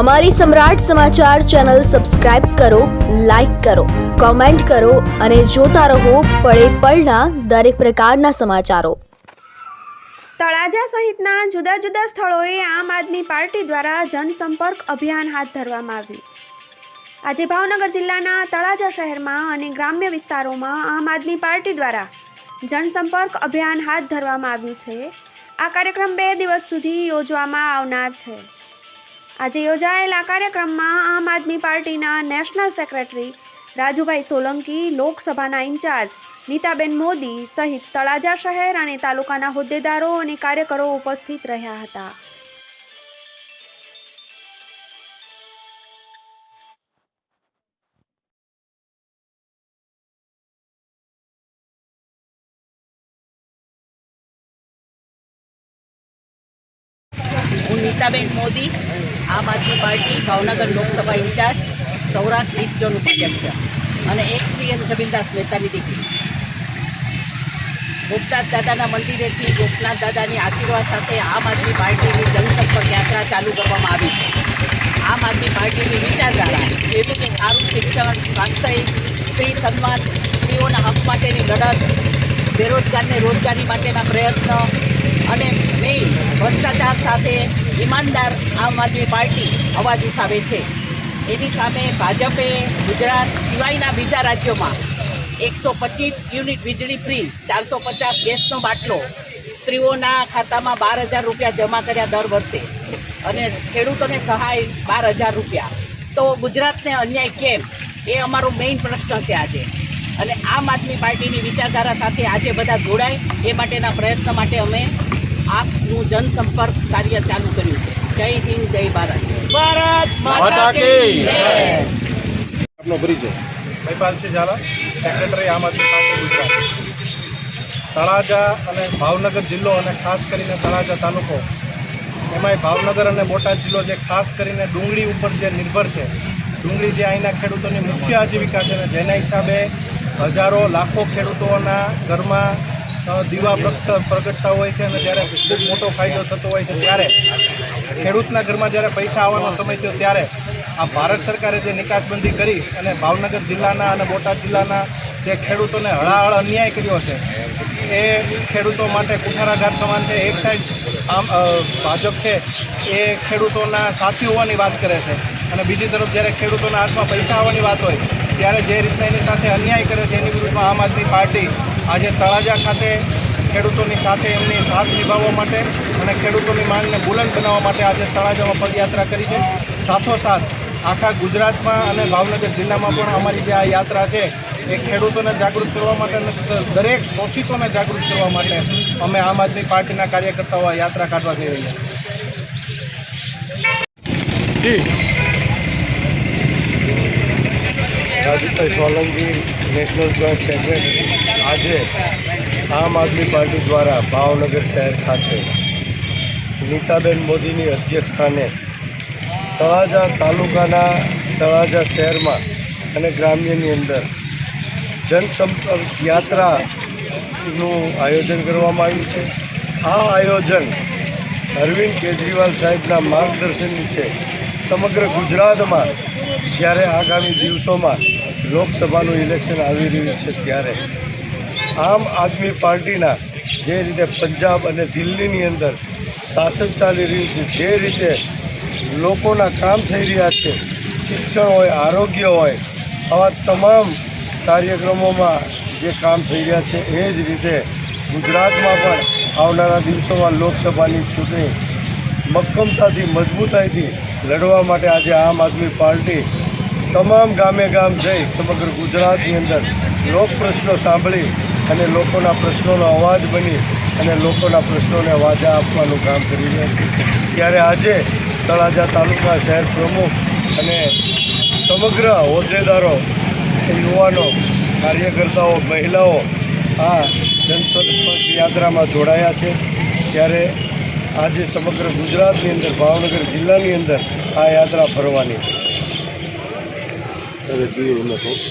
અમારી Samrat Samachar channel subscribe કરો, like કરો, કોમેન્ટ કરો અને જોતા રહો પળે પળના દરેક પ્રકારના સમાચારો. તળાજા સહિતના જુદા જુદા સ્થળોએ આમ આદમી પાર્ટી દ્વારા જનસંપર્ક અભિયાન હાથ ધરવામાં આવ્યું. આજે ભાવનગર જિલ્લાના તળાજા શહેરમાં અને ગ્રામ્ય વિસ્તારોમાં આમ આદમી પાર્ટી દ્વારા જનસંપર્ક અભિયાન હાથ ધરવામાં આવ્યું છે. આ કાર્યક્રમ બે દિવસ સુધી યોજવામાં આવનાર છે. આજે યોજાયેલા કાર્યક્રમમાં આમ આદમી પાર્ટીના નેશનલ સેક્રેટરી રાજુભાઈ સોલંકી, લોકસભાના ઇન્ચાર્જ નીતાબેન મોદી સહિત તળાજા શહેર અને તાલુકાના હોદ્દેદારો અને કાર્યકરો ઉપસ્થિત રહ્યા હતા. હું Nitaben Modi. Aam Aadmi party Bhavnagar Lok Sabha incharge Saurashtra east zone ઉપાધ્યક્ષ અને એક સીએમ જમીનદાસ મહેતાની દીકરી. ગોપનાથ દાદાના મંદિરેથી ગોપનાથ દાદાની આશીર્વાદ સાથે આમ આદમી પાર્ટીની જનસંપર્ક યાત્રા ચાલુ કરવામાં આવી છે. આમ આદમી પાર્ટીની વિચારધારા જેવી કે સારું શિક્ષણ સ્વાસ્થ્ય સ્ત્રી સન્માન, સ્ત્રીઓના હક માટેની લડત, બેરોજગારને રોજગારી માટેના પ્રયત્ન અને નહીં ભ્રષ્ટાચાર સાથે ઈમાનદાર આમ આદમી પાર્ટી અવાજ ઉઠાવે છે. એની સામે ભાજપે ગુજરાત સિવાયના બીજા રાજ્યોમાં એકસો પચીસ યુનિટ વીજળી ફ્રી ચારસો પચાસ ગેસનો બાટલો સ્ત્રીઓના ખાતામાં બાર હજાર રૂપિયા જમા કર્યા દર વર્ષે અને ખેડૂતોને સહાય બાર હજાર રૂપિયા. તો ગુજરાતને અન્યાય કેમ? એ અમારો મેઇન પ્રશ્ન છે આજે. અને આમ આદમી પાર્ટીની વિચારધારા સાથે આજે બધા જોડાય એ માટેના પ્રયત્ન માટે અમે આપનું જનસંપર્ક કાર્ય ચાલુ કર્યું છે. જય હિન્દ જય ભારત. ભારત માતા કી જય. આપનો પરિચય. મહિપાલસિંહ ઝાલા સેક્રેટરી આમ આદમી પાર્ટી ગુજરાત. તળાજા અને ભાવનગર જિલ્લો અને ખાસ કરીને તળાજા તાલુકો. એમાંય ભાવનગર અને બોટાદ જિલ્લો જે ખાસ કરીને ડુંગળી ઉપર જે નિર્ભર છે. ડુંગળી જે અહીંના ખેડૂતોની મુખ્ય આજીવિકા છે અને જેના હિસાબે હજારો, લાખો ખેડૂતોના ઘરમાં દીવા પ્રગટ, પ્રગટતા હોય છે અને જ્યારે ખૂબ મોટો ફાયદો થતો હોય છે ત્યારે ખેડૂતના ઘરમાં જ્યારે પૈસા આવવાનો સમય થયો ત્યારે આ ભારત સરકારે જે નિકાસબંધી કરી અને ભાવનગર જિલ્લાના અને બોટાદ જિલ્લાના જે ખેડૂતોને હળાહળ અન્યાય કર્યો છે, એ ખેડૂતો માટે કુઠારાઘાત સમાન છે. એક સાઈડ આમ ભાજપ છે, એ ખેડૂતોના સાથી હોવાની વાત કરે છે અને બીજી તરફ જ્યારે ખેડૂતોના હાથમાં પૈસા આવવાની વાત હોય ત્યારે જે રીતના એની સાથે અન્યાય કરે છે, એની વિરુદ્ધમાં આમ આદમી પાર્ટી આજે તળાજા ખાતે ખેડૂતોની સાથે એમની સાથ નિભાવવા માટે અને ખેડૂતોની માંગને બુલંદ બનાવવા માટે આજે તળાજામાં પદયાત્રા કરી છે. સાથોસાથ આખા ગુજરાતમાં અને ભાવનગર જિલ્લામાં પણ અમારી જે આ યાત્રા છે, એ ખેડૂતોને જાગૃત કરવા માટે અને દરેક શોષિતોને જાગૃત કરવા માટે અમે આમ આદમી પાર્ટીના કાર્યકર્તાઓ આ યાત્રા કાઢવા જઈ રહ્યા છીએ જી Rajubhai Solanki national joint secretary આજે આમ આદમી પાર્ટી દ્વારા ભાવનગર શહેર ખાતે નીતાબેન મોદીની અધ્યક્ષસ્થાને તળાજા તાલુકાના તળાજા શહેરમાં અને ગ્રામ્યની અંદર જનસંપર્ક યાત્રાનું આયોજન કરવામાં આવ્યું છે. આ આયોજન અરવિંદ કેજરીવાલ સાહેબના માર્ગદર્શન નીચે સમગ્ર ગુજરાતમાં જ્યારે આગામી દિવસોમાં લોકસભાનું ઇલેક્શન આવી રહ્યું છે ત્યારે આમ આદમી પાર્ટીના જે રીતે પંજાબ અને દિલ્હીની અંદર શાસન ચાલી રહ્યું છે, જે રીતે લોકોના કામ થઈ રહ્યા છે, શિક્ષણ હોય, આરોગ્ય હોય, આવા તમામ કાર્યક્રમોમાં જે કામ થઈ રહ્યા છે, એ જ રીતે ગુજરાતમાં પણ આવનારા દિવસોમાં લોકસભાની ચૂંટણી મક્કમતાથી, મજબૂતાઈથી લડવા માટે આજે આમ આદમી પાર્ટી તમામ ગામે ગામ જઈ સમગ્ર ગુજરાતની અંદર લોક પ્રશ્નો સાંભળી અને લોકોના પ્રશ્નોનો અવાજ બની અને લોકોના પ્રશ્નોને વાજા આપવાનું કામ કરી રહ્યા છે. ત્યારે આજે તળાજા તાલુકા શહેર પ્રમુખ અને સમગ્ર હોદ્દેદારો, યુવાનો, કાર્યકર્તાઓ, મહિલાઓ આ જનસંપર્ક યાત્રામાં જોડાયા છે. ત્યારે આજે સમગ્ર ગુજરાતની અંદર ભાવનગર જિલ્લાની અંદર આ યાત્રા ફરવાની. છે